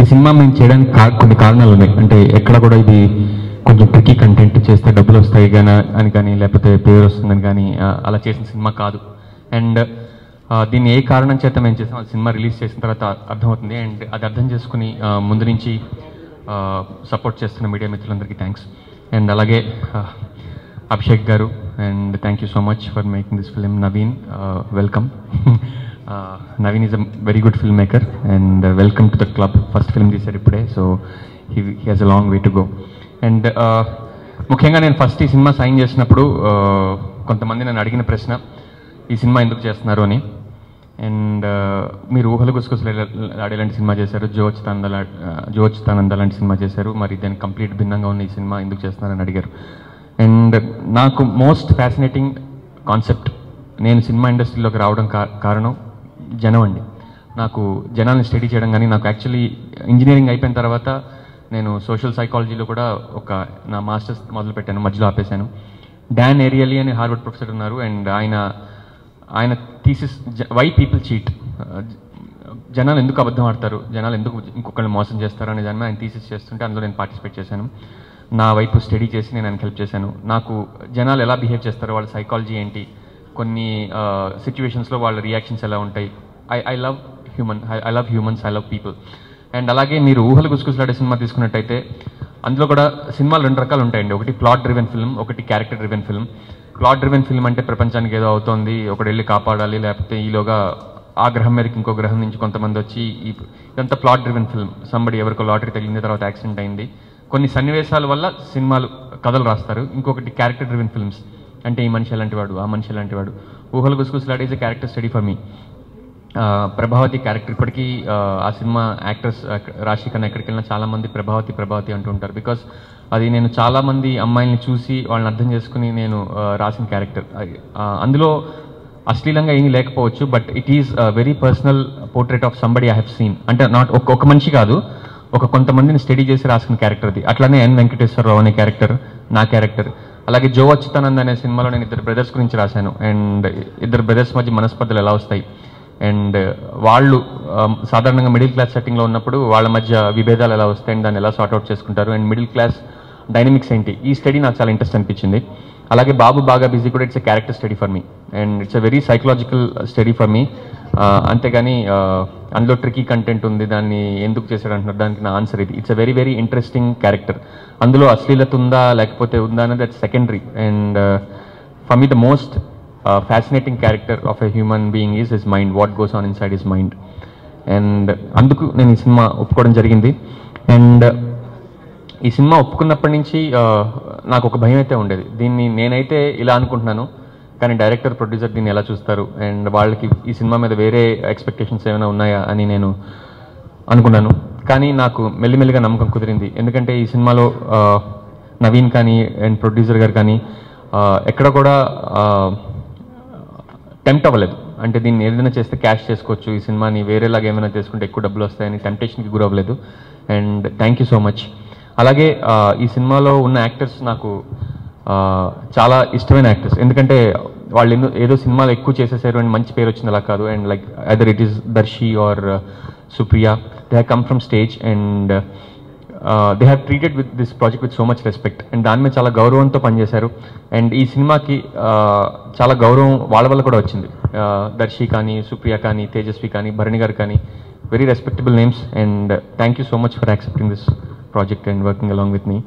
ఈ సినిమా మేము చేయడానికి కొన్ని కారణాలు ఉన్నాయి. అంటే ఎక్కడ కూడా ఇది కొంచెం ట్రికీ కంటెంట్ చేస్తే డబ్బులు వస్తాయి కానీ అని కానీ లేకపోతే పేరు వస్తుందని కానీ అలా చేసిన సినిమా కాదు. అండ్ దీన్ని ఏ కారణం చేత మేము చేసాం సినిమా రిలీజ్ చేసిన తర్వాత అర్థమవుతుంది. అండ్ అది అర్థం చేసుకుని ముందు నుంచి సపోర్ట్ చేస్తున్న మీడియా మిత్రులందరికీ థ్యాంక్స్ అండ్ అలాగే Abhishek garu and thank you so much for making this film Naveen welcome Naveen is a very good film maker and welcome to the club first film తీశారు ఇప్పుడే so he he has a long way to go and ముఖ్యంగా నేను first ఈ cinema sign చేసినప్పుడు uh, కొంతమంది నన్ను అడిగిన ప్రశ్న ఈ సినిమా ఎందుకు చేస్తున్నారు అని. అండ్ uh, మీరు ఊహలు గుసగుసలు ఆడేలాంటి సినిమా చేశారు. జోచితానంద uh, జోచితానంద లాంటి సినిమా చేశారు. మరి దానికి కంప్లీట్ భిన్నంగా ఉన్న ఈ సినిమా ఎందుకు చేస్తున్నారని అడిగారు. అండ్ నాకు మోస్ట్ ఫ్యాసినేటింగ్ కాన్సెప్ట్ నేను సినిమా ఇండస్ట్రీలోకి రావడం కారణం జనం అండి. నాకు జనాలను స్టడీ చేయడం కానీ నాకు యాక్చువల్లీ ఇంజనీరింగ్ అయిపోయిన తర్వాత నేను సోషల్ సైకాలజీలో కూడా ఒక నా మాస్టర్స్ మొదలుపెట్టాను మధ్యలో ఆపేశాను. డాన్ ఏరియలీ అని హార్వర్డ్ ప్రొఫెసర్ ఉన్నారు అండ్ ఆయన ఆయన థీసిస్ వై పీపుల్ చీట్. జనాలు ఎందుకు అబద్ధం ఆడతారు? జనాలు ఎందుకు ఇంకొకరిని మోసం చేస్తారు? అనే దాని మీద ఆయన థీసిస్ చేస్తుంటే అందులో నేను పార్టిసిపేట్ చేశాను. నా వైపు స్టడీ చేసి నేను ఆయనకి హెల్ప్ చేశాను. నాకు జనాలు ఎలా బిహేవ్ చేస్తారు వాళ్ళ సైకాలజీ ఏంటి? కొన్ని సిచ్యువేషన్స్లో వాళ్ళ రియాక్షన్స్ ఎలా ఉంటాయి? I I love human I love humans I love people and అలాగే మీరు ఊహలు గుసగుసలాడే సినిమా తీసుకున్నట్టయితే అందులో కూడా సినిమాలు రెండు రకాలు ఉంటాయండి. ఒకటి ప్లాట్ డ్రివెన్ ఫిల్మ్ ఒకటి character driven film plot driven film అంటే ప్రపంచానికి ఏదో అవుతోంది ఒకటి వెళ్ళి కాపాడాలి లేకపోతే ఈలోగా ఆ గ్రహం మీదకి ఇంకో గ్రహం నుంచి కొంతమంది వచ్చి ఇదంతా ప్లాట్ డ్రివెన్ ఫిల్మ్ సంబడి ఎవరికో లాటరీ తగిలింది తర్వాత యాక్సిడెంట్ అయింది. కొన్ని సన్నివేశాల వల్ల సినిమాలు కథలు రాస్తారు. ఇంకొకటి క్యారెక్టర్ డ్రివెన్ ఫిల్మ్స్ అంటే ఈ మనిషి ఎలాంటి వాడు ఆ మనిషి ఎలాంటి వాడు? ఊహలు గుసగుసలాడే is character study for me Prabhavati character ఇప్పటికీ ఆ, సినిమా యాక్టర్స్ రాశి కన్నా ఎక్కడికి వెళ్ళినా ప్రభావతి ప్రభావతి అంటూ ఉంటారు. బికాస్ అది నేను చాలామంది అమ్మాయిల్ని చూసి వాళ్ళని అర్థం చేసుకుని నేను రాసిన క్యారెక్టర్ అందులో అశ్లీలంగా ఏమీ లేకపోవచ్చు but it is very personal portrait of somebody I have seen అంటే నాట్ ఒక మనిషి కాదు ఒక కొంతమందిని స్టడీ చేసి రాసిన క్యారెక్టర్ అది. అట్లానే ఎన్ వెంకటేశ్వరరావు అనే క్యారెక్టర్ నా క్యారెక్టర్ అలాగే జో అచ్యుతానంద్ అనే సినిమాలో నేను ఇద్దరు బ్రదర్స్ గురించి రాశాను. అండ్ ఇద్దరు బ్రదర్స్ మధ్య మనస్పర్ధలు ఎలా వస్తాయి? అండ్ వాళ్ళు సాధారణంగా మిడిల్ క్లాస్ సెట్టింగ్లో ఉన్నప్పుడు వాళ్ళ మధ్య విభేదాలు ఎలా వస్తాయి దాన్ని ఎలా సార్ట్అవుట్ చేసుకుంటారు. అండ్ మిడిల్ క్లాస్ డైనమిక్స్ ఏంటి? ఈ స్టడీ నాకు చాలా ఇంట్రెస్ట్ అనిపించింది. అలాగే బాబు బాగా బిజీ కూడా it's a character study for me. And it's a very psychological study for me. అంతేగాని అందులో ట్రికీ కంటెంట్ ఉంది దాన్ని ఎందుకు చేశాడు అంటున్నారు దానికి నా ఆన్సర్ ఇది. It's a very very interesting character. అందులో అశ్లీలత ఉందా లేకపోతే ఉందా అనేది that secondary. And for me the most fascinating character of a human being is his mind what goes on inside his mind and అందుకు నేను ఈ సినిమా ఒప్పుకోవడం జరిగింది. అండ్ ఈ సినిమా ఒప్పుకున్నప్పటి నుంచి నాకు ఒక భయం అయితే ఉండేది. దీన్ని నేనైతే ఇలా అనుకుంటున్నాను కానీ డైరెక్టర్ ప్రొడ్యూసర్ దీన్ని ఎలా చూస్తారు? అండ్ వాళ్ళకి ఈ సినిమా మీద వేరే ఎక్స్పెక్టేషన్స్ ఏమైనా ఉన్నాయా అని నేను అనుకున్నాను. కానీ నాకు మెల్లిమెల్లిగా నమ్మకం కుదిరింది. ఎందుకంటే ఈ సినిమాలో నవీన్ కానీ అండ్ ప్రొడ్యూసర్ గారు కానీ ఎక్కడ కూడా టెంప్ట్ అవ్వలేదు. అంటే దీన్ని ఏదైనా చేస్తే క్యాష్ చేసుకోవచ్చు. ఈ సినిమాని వేరేలాగా ఏమైనా చేసుకుంటే ఎక్కువ డబ్బులు వస్తాయని టెంప్టేషన్కి గురవ్వలేదు. And thank you so much అలాగే ఈ సినిమాలో ఉన్న యాక్టర్స్ నాకు చాలా ఇష్టమైన యాక్టర్స్ ఎందుకంటే వాళ్ళు ఎందు ఏదో సినిమాలు ఎక్కువ చేసేసారు అండ్ మంచి పేరు వచ్చింది అలా కాదు. And like other it is Darshi or Supriya they have come from stage and they have treated with this project with so much respect and దాని మీద చాలా గౌరవంతో పనిచేశారు. అండ్ ఈ సినిమాకి uh, చాలా గౌరవం వాళ్ళ వల్ల కూడా వచ్చింది. Uh, దర్శి కానీ సుప్రియ కానీ తేజస్వి కానీ భరణి గారు కానీ very respectable names and thank you so much for accepting this project and working along with me